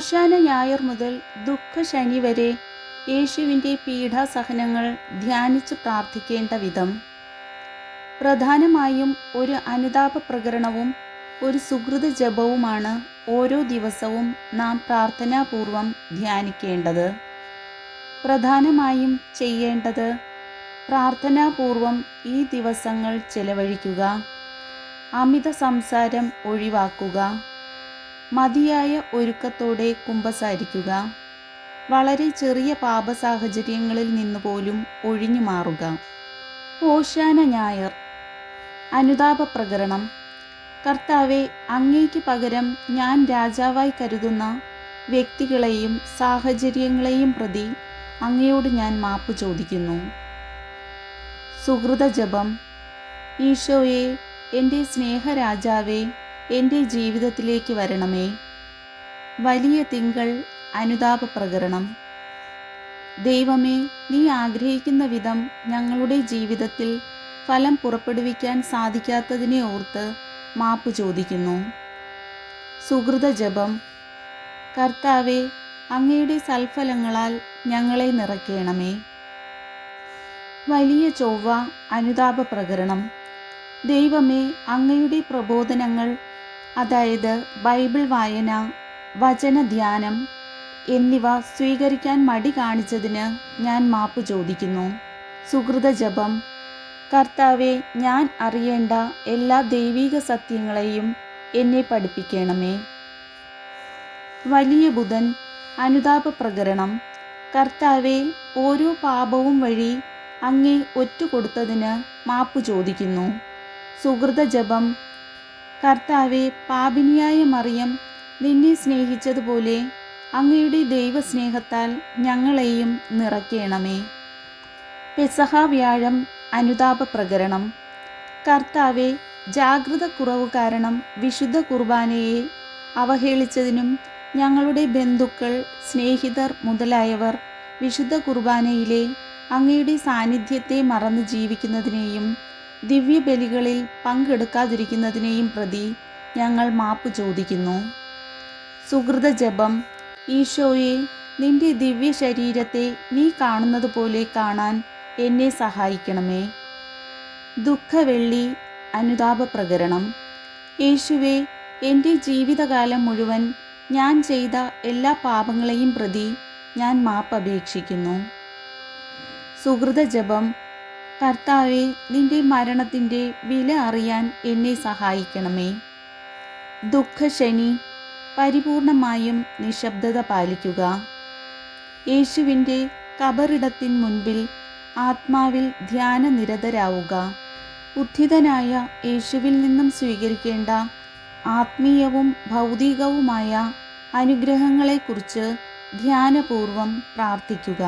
ഓശാന ഞായർ മുതൽ ദുഃഖ ശനി വരെ യേശുവിന്റെ പീഠാസഹനങ്ങൾ ധ്യാനിച്ച് പ്രാർത്ഥിക്കേണ്ട വിധം. പ്രധാനമായും ഒരു അനുതാപ പ്രകരണവും ഒരു സുഹൃത ജപവുമാണ് ഓരോ ദിവസവും നാം പ്രാർത്ഥനാപൂർവം ധ്യാനിക്കേണ്ടത്. പ്രധാനമായും ചെയ്യേണ്ടത് പ്രാർത്ഥനാപൂർവം ഈ ദിവസങ്ങൾ ചെലവഴിക്കുക അമിത സംസാരം ഒഴിവാക്കുക മതിയായ ഒരുക്കത്തോടെ കുമ്പസാരിക്കുക. വളരെ ചെറിയ പാപ സാഹചര്യങ്ങളിൽ നിന്ന് പോലും ഒഴിഞ്ഞു മാറുക. ഓശാന ഞായർ. അനുതാപ പ്രകരണം കർത്താവെ അങ്ങേക്ക് പകരം ഞാൻ രാജാവായി കരുതുന്ന വ്യക്തികളെയും സാഹചര്യങ്ങളെയും പ്രതി അങ്ങയോട് ഞാൻ മാപ്പ് ചോദിക്കുന്നു. സുഹൃത ജപം ഈശോയെ എന്റെ സ്നേഹരാജാവേ എന്റെ ജീവിതത്തിലേക്ക് വരണമേ. വലിയ തിങ്കൾ അനുതാപ പ്രകരണം. ദൈവമേ നീ ആഗ്രഹിക്കുന്ന വിധം ഞങ്ങളുടെ ജീവിതത്തിൽ ഫലം പുറപ്പെടുവിക്കാൻ സാധിക്കാത്തതിനെ ഓർത്ത് മാപ്പ് ചോദിക്കുന്നു. സുഹൃത ജപം. കർത്താവെ അങ്ങയുടെ സൽഫലങ്ങളാൽ ഞങ്ങളെ നിറയ്ക്കണമേ. വലിയ ചൊവ്വ അനുതാപ പ്രകരണം. ദൈവമേ അങ്ങയുടെ പ്രബോധനങ്ങൾ അതായത് ബൈബിൾ വായന വചനധ്യാനം എന്നിവ സ്വീകരിക്കാൻ മടി കാണിച്ചതിന് ഞാൻ മാപ്പ് ചോദിക്കുന്നു. സുഹൃത ജപം കർത്താവെ ഞാൻ അറിയേണ്ട എല്ലാ ദൈവിക സത്യങ്ങളെയും എന്നെ പഠിപ്പിക്കണമേ. വലിയ ബുധൻ അനുതാപ പ്രകരണം കർത്താവെ ഓരോ പാപവും വഴി അങ്ങേ ഒറ്റുകൊടുത്തതിന് മാപ്പ് ചോദിക്കുന്നു. സുഹൃത ജപം കർത്താവെ പാപിനിയായ മറിയം നിന്നെ സ്നേഹിച്ചതുപോലെ അങ്ങയുടെ ദൈവസ്നേഹത്താൽ ഞങ്ങളെയും നിറയ്ക്കണമേ. പെസഹ വ്യാഴം അനുതാപ പ്രകരണം. കർത്താവെ ജാഗ്രത കുറവ് കാരണം വിശുദ്ധ കുർബാനയെ അവഹേളിച്ചതിനും ഞങ്ങളുടെ ബന്ധുക്കൾ സ്നേഹിതർ മുതലായവർ വിശുദ്ധ കുർബാനയിലെ അങ്ങയുടെ സാന്നിധ്യത്തെ മറന്ന് ജീവിക്കുന്നതിനെയും ദിവ്യബലികളിൽ പങ്കെടുക്കാതിരിക്കുന്നതിനെയും പ്രതി ഞങ്ങൾ മാപ്പ് ചോദിക്കുന്നു. സുഹൃത ജപം ഈശോയെ നിന്റെ ദിവ്യ ശരീരത്തെ നീ കാണുന്നത് പോലെ കാണാൻ എന്നെ സഹായിക്കണമേ. ദുഃഖവെള്ളി അനുതാപ പ്രകരണം. യേശുവെ എന്റെ ജീവിതകാലം മുഴുവൻ ഞാൻ ചെയ്ത എല്ലാ പാപങ്ങളെയും പ്രതി ഞാൻ മാപ്പ് അപേക്ഷിക്കുന്നു സുഹൃത ജപം കർത്താവെ നിന്റെ മരണത്തിന്റെ വില അറിയാൻ എന്നെ സഹായിക്കണമേ. ദുഃഖശനി പരിപൂർണമായും നിശബ്ദത പാലിക്കുക. യേശുവിന്റെ കബറിടത്തിൻ മുൻപിൽ ആത്മാവിൽ ധ്യാനനിരതരാവുക. ഉദ്ധിതനായ യേശുവിൽ നിന്നും സ്വീകരിക്കേണ്ട ആത്മീയവും ഭൗതികവുമായ അനുഗ്രഹങ്ങളെക്കുറിച്ച് ധ്യാനപൂർവം പ്രാർത്ഥിക്കുക.